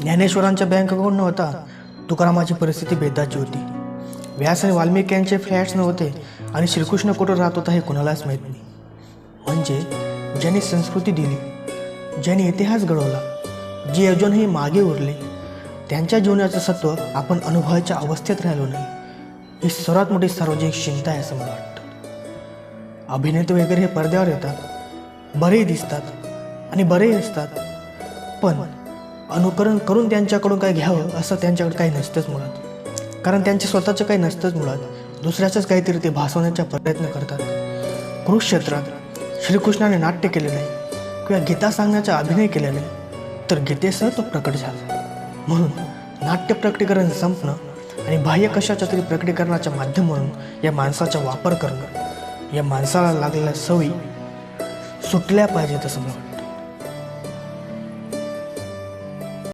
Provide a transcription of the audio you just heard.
ज्ञानेश्वरांच्या bank account नव्हता तुकारामाची परिस्थिती बेदाची होती. व्यास आणि वाल्मिकी यांचे फ्लॅट्स नव्हते आणि श्रीकृष्ण कुठं राहत होता हे कुणालाच माहीत नाही. म्हणजे ज्यांनी संस्कृती दिली ज्यांनी इतिहास घडवला जे अजूनही मागे उरले त्यांच्या जीवनाचं सत्व आपण अनुभवाच्या अवस्थेत राहिलो नाही. ही सर्वात मोठी सार्वजनिक चिंता आहे असं मला वाटतं. अभिनेते वगैरे हे पडद्यावर येतात. बरेही दिसतात आणि बरेही असतात. पण अनुकरण करून त्यांच्याकडून काय घ्यावं असं त्यांच्याकडे काही नसतंच मुळात. कारण त्यांचे स्वतःचं काही नसतंच मुळात. दुसऱ्याचंच काहीतरी ते भासवण्याचा प्रयत्न करतात. कुरुक्षेत्रात श्रीकृष्णाने नाट्य केले नाही किंवा गीता सांगण्याचा अभिनय केला नाही तर गीतेसह तो प्रकट झाला. म्हणून नाट्य प्रकटीकरण संपणं आणि बाह्य कशाच्या तरी प्रकटीकरणाच्या माध्यम म्हणून या माणसाचा वापर करणं या माणसाला लागलेल्या सवयी सुटल्या पाहिजेत असं मला